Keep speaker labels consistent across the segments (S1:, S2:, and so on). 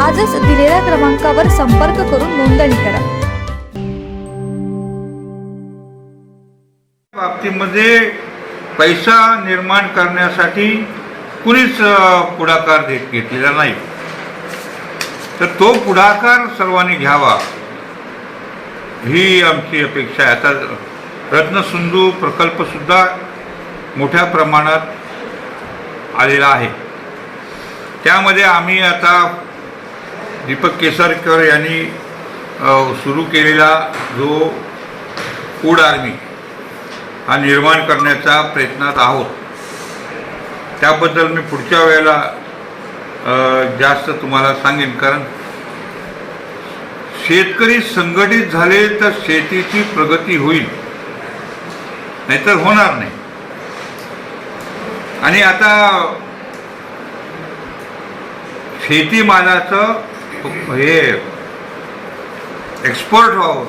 S1: आजच दिलेल्या क्रमांकावर संपर्क करून नोंदणी करा.
S2: बाबतीमध्ये पैसा निर्माण करण्यासाठी कुणीच पुढाकार घेतलेला नाही. तर तो पुढाकार सर्वांनी घ्यावा ही आमची अपेक्षा आहे. आता रत्नसिंधू प्रकल्पसुद्धा मोठ्या प्रमाणात आलेला आहे. त्यामध्ये आम्ही आता दीपक केसरकर यांनी सुरू केलेला जो फूड आर्मी हा निर्माण करण्याचा प्रयत्नात आहोत. त्याबद्दल मी पुढच्या वेळेला जास्त तुम्हाला सांगेन. कारण शेतकरी संघटित झाले तर शेतीची प्रगती होईल. नाहीतर होणार नाही. आणि आता शेतीमालाचं हे एक्सपर्ट व्हावं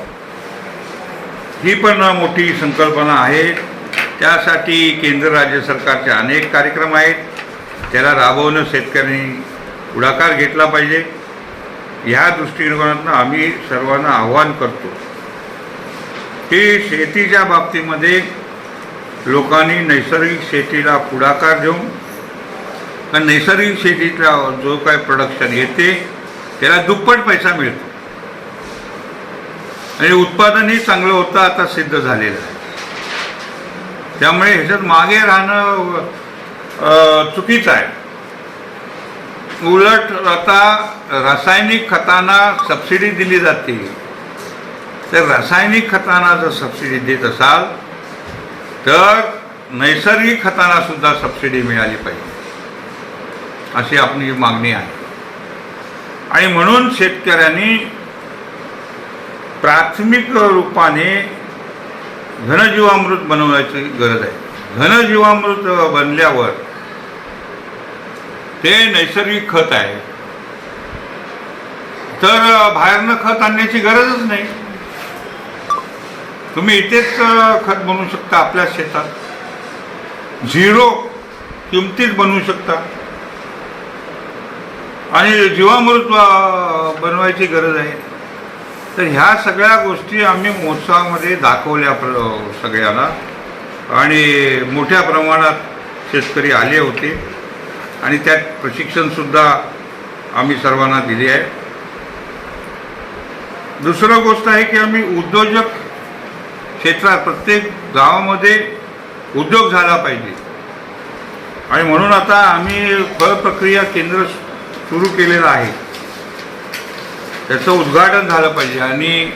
S2: ही पण मोठी संकल्पना आहे. त्यासाठी केंद्र राज्य सरकारचे अनेक कार्यक्रम आहेत. त्याला राबवणं शेतकऱ्यांनी पुढाकार घेतला पाहिजे. ह्या दृष्टिकोनातून आम्ही सर्वांना आव्हान करतो की शेतीच्या बाबतीमध्ये लोकांनी नैसर्गिक शेतीला पुढाकार देऊन नैसर्गिक शेतीतला जो काय प्रोडक्शन येते त्याला दुप्पट पैसा मिळतो. आणि उत्पादनही चांगलं होतं आता सिद्ध झालेलं आहे. त्यामुळे ह्याच्यात मागे राहणं चुकीचं आहे. उलट आता रासायनिक खतांना सबसिडी दिली जाते. तर रासायनिक खतांना जर सबसिडी देत असाल तर नैसर्गिक खतांना सुद्धा सबसिडी मिळाली पाहिजे. अशी आपली मागणी आहे. आणि म्हणून शेतकऱ्यांनी प्राथमिक रूपाने घनजीवामृत बनवण्याची गरज आहे. घनजीवामृत बनल्यावर ते नैसर्गिक खत आहे. तर बाहेरनं खत आणण्याची गरजच नाही. तुम्ही इथेच खत बनवू शकता आपल्या शेतात. झिरो किमतीत बनवू शकता. आणि जीवामृत बनवायची गरज आहे. तर ह्या सगळ्या गोष्टी आम्ही महोत्सवामध्ये दाखवल्या प्र सगळ्याला. आणि मोठ्या प्रमाणात शेतकरी आले होते. आणि त्यात प्रशिक्षणसुद्धा आम्ही सर्वांना दिले आहे. दुसरं गोष्ट आहे की आम्ही उद्योजक क्षेत्रात प्रत्येक गावामध्ये उद्योग झाला पाहिजे. आणि म्हणून आता आम्ही फळ प्रक्रिया केंद्र सुरू केलेलं आहे. त्याचं उद्घाटन झालं पाहिजे. आणि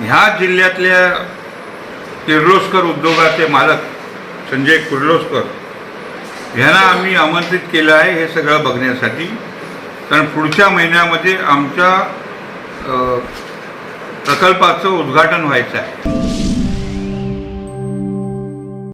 S2: ह्या जिल्ह्यातल्या किर्लोस्कर उद्योगाचे मालक संजय किर्लोस्कर यांना आम्ही आमंत्रित केलं आहे हे सगळं बघण्यासाठी. कारण पुढच्या महिन्यामध्ये आमच्या प्रकल्पाचं उद्घाटन व्हायचं आहे.